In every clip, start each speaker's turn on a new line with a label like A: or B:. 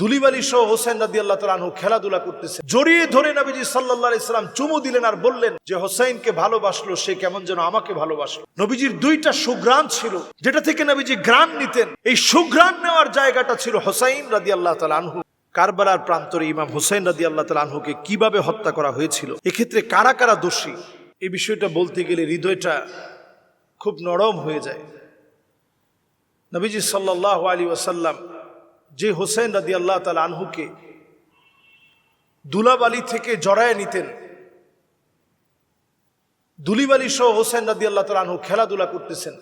A: দুলিবালি সহ হোসেন রাদি আল্লাহ তালু খেলাধুলা করতেছে। জড়িয়ে ধরে নবীজি সাল্লাহ ইসলাম চুমু দিলেন আর বললেন যে, হোসেনকে ভালোবাসলো, সে কেমন যেন আমাকে ভালোবাসলো। নবীজির দুইটা সুগ্রাণ ছিল, যেটা থেকে নবীজি গ্রাণ নিতেন। এই সুগ্রাণ নেওয়ার জায়গাটা ছিল হোসাইন রাদি আল্লাহ তালু কারবালার প্রান্তরে ইমাম হোসেন রাদি আল্লাহ তালহুকে কীভাবে হত্যা করা হয়েছিল, এক্ষেত্রে কারা কারা দোষী, এই বিষয়টা বলতে গেলে হৃদয়টা খুব নরম হয়ে যায়। নবীজি সাল্লাহ আলী ওয়াসাল্লাম যে হোসেন রাদি আল্লাহ তাল আনহুকে দুলাবালি থেকে জড়ায় নিতেন, দুলিবালি সহ হোসেন রাদি আল্লাহ তাল আনহু খেলাধুলা করতেছেন।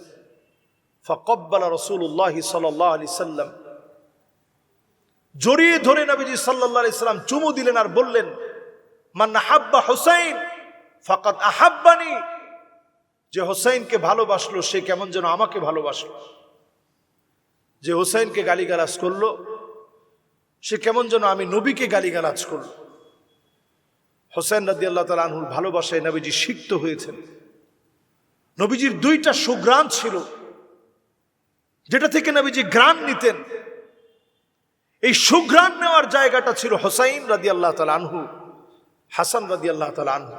A: ফকব্বালা রসুল্লাহ সাল্লাহ আলি সাল্লাম। জড়িয়ে ধরে নবীজি সাল্লাহ ইসলাম চুমু দিলেন আর বললেন মান্না হাব্বা হোসাইন ফকাত আহাব্বানি। যে হোসাইনকে ভালোবাসলো, সে কেমন যেন আমাকে ভালোবাসলো। যে হোসাইনকে গালিগালাজ করল, সে কেমন যেন আমি নবীকে গালিগালাজ করল। হোসেন রাদি আল্লাহ তালা আনহুর ভালোবাসায় নবীজি সিক্ত হয়েছেন। নবীজির দুইটা সুগ্রাণ ছিল, যেটা থেকে নবীজি গ্রাম নিতেন। এই সুগ্রাম নেওয়ার জায়গাটা ছিল হোসাইন রাদি আল্লাহ তালা আনহু, হাসান রাদি আল্লাহ তালা আনহু।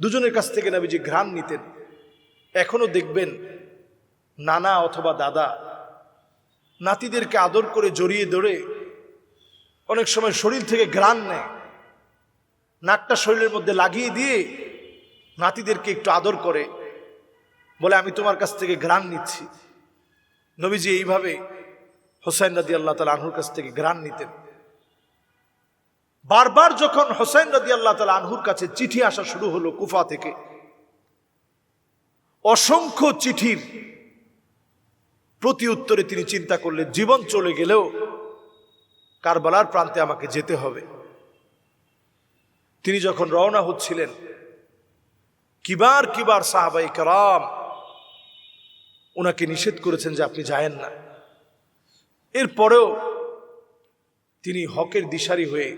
A: দুজনের কাছ থেকে নবীজি ঘ্রাণ নিতেন। এখনও দেখবেন, নানা অথবা দাদা নাতিদেরকে আদর করে জড়িয়ে ধরে অনেক সময় শরীর থেকে গ্রাণ নেয়। নাকটা শরীরের মধ্যে লাগিয়ে দিয়ে নাতিদেরকে একটু আদর করে, বলে, আমি তোমার কাছ থেকে গ্রাণ নিচ্ছি। নবীজি এইভাবে হোসেন রাদি আল্লাহ তালা আনহুর কাছ থেকে গ্রাণ নিতেন। বারবার যখন হোসেন রাদি আল্লাহ তালা আনহুর কাছে চিঠি আসা শুরু হলো কুফা থেকে, অসংখ্য চিঠির প্রতি উত্তরে তিনি চিন্তা করলেন, জীবন চলে গেলেও কারবালার প্রান্তে আমাকে যেতে হবে। তিনি যখন রওনা হচ্ছিলেন, কিবার কিবার সাহাবাই কারাম ওনাকে নিষেধ করেছেন যে আপনি যায়েন না। এরপরেও তিনি হকের দিশারি হয়ে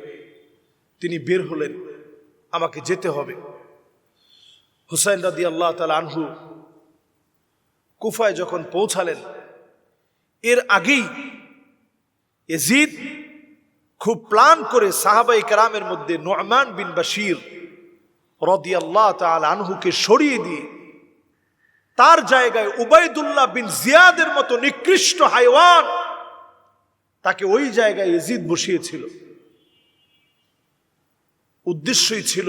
A: তিনি বের হলেন, আমাকে যেতে হবে। হুসাইন রাদি আল্লাহ তালা আনহু কুফায় যখন পৌঁছালেন এর আগেই এজিদ খুব প্লান করে সাহাবাই কারামের মধ্যে নোমান বিন বাশির রদি আল্লাহ তাল আনহুকে সরিয়ে দিয়ে তার জায়গায় উবায়দুল্লাহ বিন জিয়াদের মতো নিকৃষ্ট হাইওয়ান তাকে ওই জায়গায় এজিদ বসিয়েছিল। উদ্দেশ্যই ছিল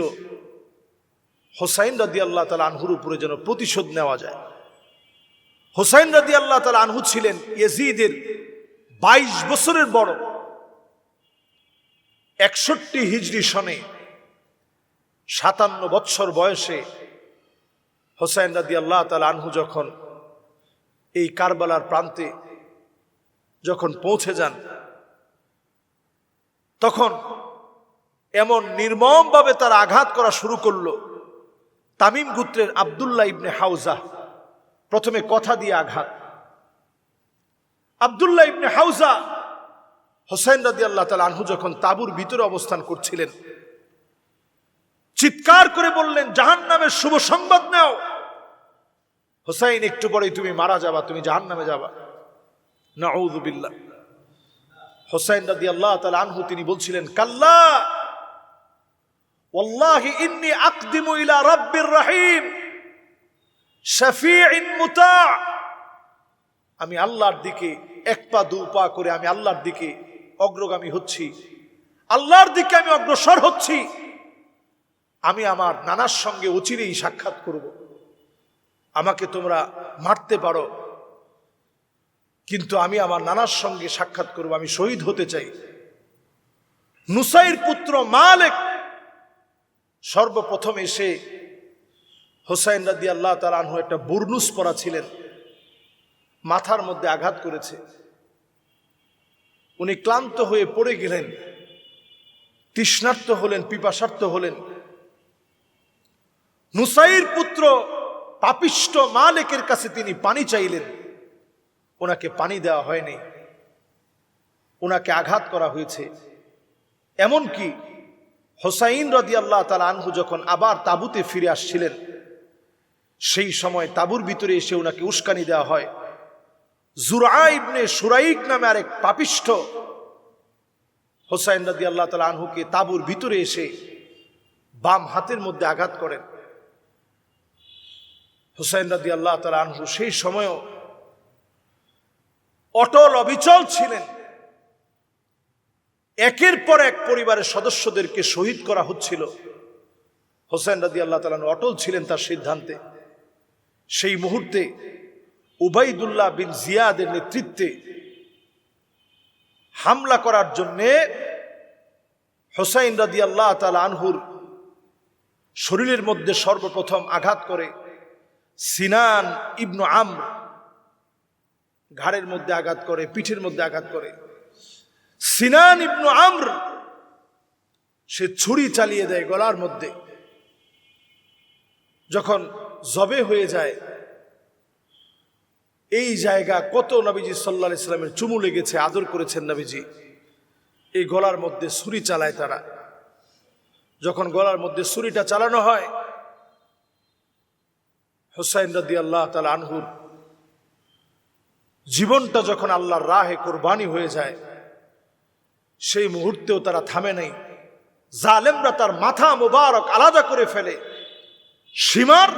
A: হোসাইন রাদি আল্লাহ তালা আনহুর উপরে যেন প্রতিশোধ নেওয়া যায়। হোসাইন রাদি আল্লাহ তালা আনহু ছিলেন ইয়েজিদের বাইশ বছরের বড়। একষট্টি হিজড়ি সনে সাতান্ন বৎসর বয়সে হোসাইন রাদি আল্লাহ তালা আনহু যখন এই কারবালার প্রান্তে যখন পৌঁছে যান, তখন এমন নির্মমভাবে তার আঘাত করা শুরু করল তামিম গুত্রের আবদুল্লাহ ইবনে হাউজা প্রথমে কথা দিয়ে আঘাত। আবদুল্লাহ ইবনে হাউজা হোসেন রাজি আল্লাহ তাল আনহু যখন তাবুর ভিতরে অবস্থান করছিলেন, চিৎকার করে বললেন জাহান নামের শুভ সংবাদ নাও। হোসাইন, একটু পরেই তুমি মারা যাবা, তুমি জাহান নামে যাবা না হোসাইন রাজি আল্লাহ তাল আনহু তিনি বলছিলেন, কাল্লা ওল্লাহি ইন্নি আকদিমু ইলা রাব্বির রাহিম। আমি আল্লাহর দিকে এক পা দু পা করে আমি আল্লাহর দিকে অগ্রগামী হচ্ছি। আল্লাহর দিকে আমি অগ্রসর হচ্ছি। আমি আমার নানার সঙ্গে অচিরেই সাক্ষাৎ করব। আমাকে তোমরা মারতে পারো। কিন্তু আমি আমার নানার সঙ্গে সাক্ষাৎ করব, আমি শহীদ হতে চাই। নুসাইর পুত্র মালেক সর্বপ্রথম এসে হোসাইন রাদি আল্লাহ তালানহু একটা বুরনুস পরা ছিলেন। মাথার মধ্যে আঘাত করেছে। উনি ক্লান্ত হয়ে পড়ে গেলেন। তৃষ্ণার্ত হলেন পিপাসার্থ হলেন। নুসাইর পুত্র পাপিষ্ট মালেকের কাছে তিনি পানি চাইলেন। ওনাকে পানি দেওয়া হয়নি। ওনাকে আঘাত করা হয়েছে। এমনকি হোসাইন রদি আল্লাহ তালা আনহু যখন আবার তাবুতে ফিরে আসছিলেন সেই সময় তাবুর ভিতরে এসে ওনাকে উস্কানি দেওয়া হয়। জুরাইবনে সুরাইক নামে আরেক পাপিষ্ঠ হোসাইন রাদি আল্লাহ তালা আনহুকে তাবুর ভিতরে এসে বাম হাতের মধ্যে আঘাত করেন। হোসাইন রাদি আল্লাহ তালা আনহু সেই সময়ও অটল, অবিচল ছিলেন। একের পর এক পরিবারের সদস্যদেরকে শহীদ করা হচ্ছিল। হোসেন রাদি আল্লাহ তালান অটল ছিলেন তার সিদ্ধান্তে। সেই মুহূর্তে উবাইদুল্লাহ বিন জিয়াদের নেতৃত্বে হামলা করার জন্যে হোসাইন রাদি আল্লাহ তালা আনহুর শরীরের মধ্যে সর্বপ্রথম আঘাত করে সিনান ইবনু আম ঘাড়ের মধ্যে আঘাত করে, পিঠের মধ্যে আঘাত করে। সিনান ইবনু আমর সে ছুরি চালিয়ে দেয় গলার মধ্যে। যখন জবে হয়ে যায়। এই জায়গা কত নবীজি সাল্লা ইসলামের চুমু লেগেছে, আদর করেছেন নবীজি। এই গলার মধ্যে ছুরি চালায় তারা। যখন গলার মধ্যে ছুরিটা চালানো হয়, হোসাইন রাদি আল্লাহ তালা আনহুর জীবনটা যখন আল্লাহর রাহে কোরবানি হয়ে যায়, সেই মুহূর্তেও তারা থামে নাই। জালেমরা তার মাথা মোবারক আলাদা করে ফেলে। সীমার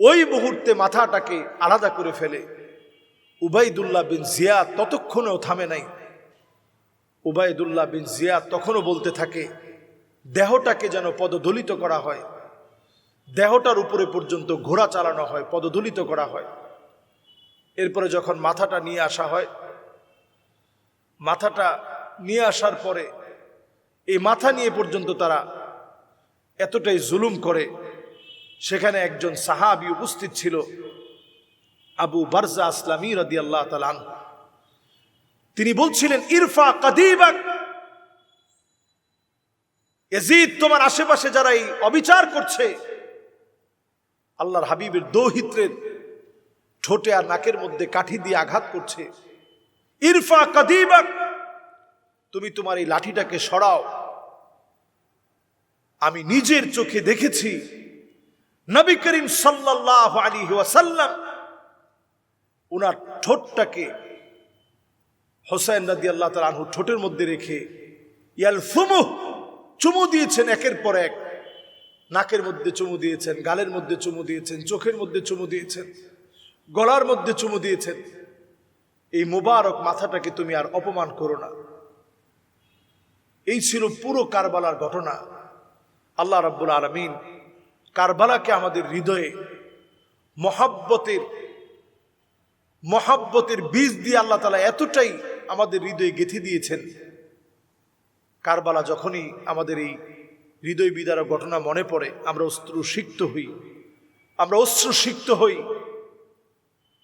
A: ওই মুহূর্তে মাথাটাকে আলাদা করে ফেলে। উবাইদুল্লাহ বিন জিয়াদ ততক্ষণেও থামে নাই। উবাইদুল্লাহ বিন জিয়াদ তখনও বলতে থাকে, দেহটাকে যেন পদদলিত করা হয়। দেহটার উপরে পর্যন্ত ঘোড়া চালানো হয়, পদদলিত করা হয়। এরপরে যখন মাথাটা নিয়ে আসা হয়, মাথাটা নিয়ে আসার পরে এই মাথা নিয়ে পর্যন্ত তারা এতটাই জুলুম করে সেখানে একজন সাহাবি উপস্থিত ছিল, আবু বারজা আসলামী রদি আল্লাহ তালান তিনি বলছিলেন, ইরফা কাদিবাক এজিদ তোমার আশেপাশে যারা এই অবিচার করছে, আল্লাহর হাবিবের দৌহিত্রের ঠোঁটে আর নাকের মধ্যে কাঠি দিয়ে আঘাত করছে। ইরফা কাদিবাক, তুমি তোমার এই লাঠিটাকে সরাও। আমি নিজের চোখে দেখেছি নবী করিম সাল্লাহ আলী ওয়াসাল্লাম ওনার ঠোঁটটাকে হোসেন রাদি আল্লাহ তালু ঠোঁটের মধ্যে রেখে ইয়াল ফুমু চুমু দিয়েছেন একের পর এক। নাকের মধ্যে চুমু দিয়েছেন, গালের মধ্যে চুমু দিয়েছেন, চোখের মধ্যে চুমু দিয়েছেন, গলার মধ্যে চুমু দিয়েছেন। এই মোবারক মাথাটাকে তুমি আর অপমান করো না। এই ছিল পুরো কারবালার ঘটনা। আল্লাহ রাব্বুল আলমিন কারবালাকে আমাদের হৃদয়ে মহাব্বতের মহাব্বতের বীজ দিয়ে আল্লাহ তালা এতটাই আমাদের হৃদয়ে গেঁথে দিয়েছেন। কারবালা যখনই আমাদের এই হৃদয় বিদার ঘটনা মনে পড়ে, আমরা অস্ত্র সিক্ত হই। আমরা অস্ত্র সিক্ত হই।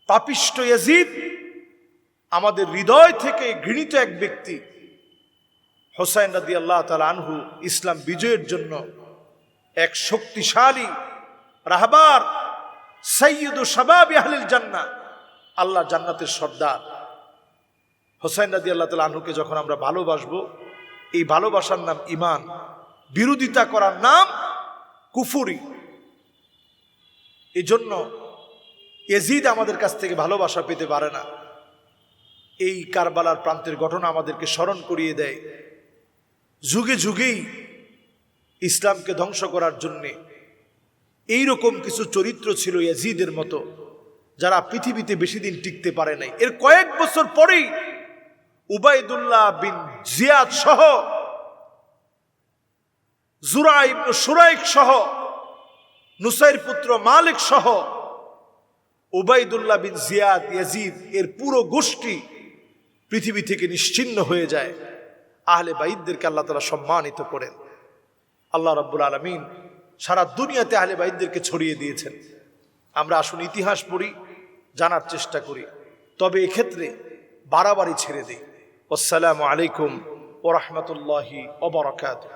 A: পাপিষ্ট ইয়াজিদ আমাদের হৃদয় থেকে ঘৃণিত এক ব্যক্তি, হোসাইন রাদি আল্লাহ তালা আনহু ইসলাম বিজয়ের জন্য এক শক্তিশালী রাহবার সৈয়দ সাবাবি আহলিল জান্না আল্লাহ জান্নাতের সর্দার। হোসাইন রাদি আল্লাহ তালা আনহুকে যখন আমরা ভালোবাসবো, এই ভালোবাসার নাম ইমান বিরোধিতা করার নাম কুফুরি। এই জন্য এজিদ আমাদের কাছ থেকে ভালোবাসা পেতে পারে না। এই কারবালার প্রান্তের ঘটনা আমাদেরকে স্মরণ করিয়ে দেয়। যুগে যুগেই ইসলামকে ধ্বংস করার জন্যে। এইরকম কিছু চরিত্র ছিল ইয়াজিদের মতো, যারা পৃথিবীতে বেশি দিন টিকতে পারে নাই। এর কয়েক বছর পরেই উবাইদুল্লাহ বিন জিয়াদ সহ জুরাইব সুরাইক সহ, নুসাইর পুত্র মালিক সহ উবাইদুল্লাহ বিন জিয়াদ, ইয়াজিদ, এর পুরো গোষ্ঠী পৃথিবী থেকে নিশ্চিন্ন হয়ে যায়। আহলে বাইদদেরকে আল্লাহ তালা সম্মানিত করেন। আল্লাহ রব্বুল আলমিন সারা দুনিয়াতে আহলে বাইদদেরকে ছড়িয়ে দিয়েছেন। আমরা আসুন ইতিহাস পড়ি, জানার চেষ্টা করি। তবে এক্ষেত্রে বাড়াবাড়ি ছেড়ে দিই। আসসালামু আলাইকুম ওরহমতুল্লাহি ওবরাকাতুহ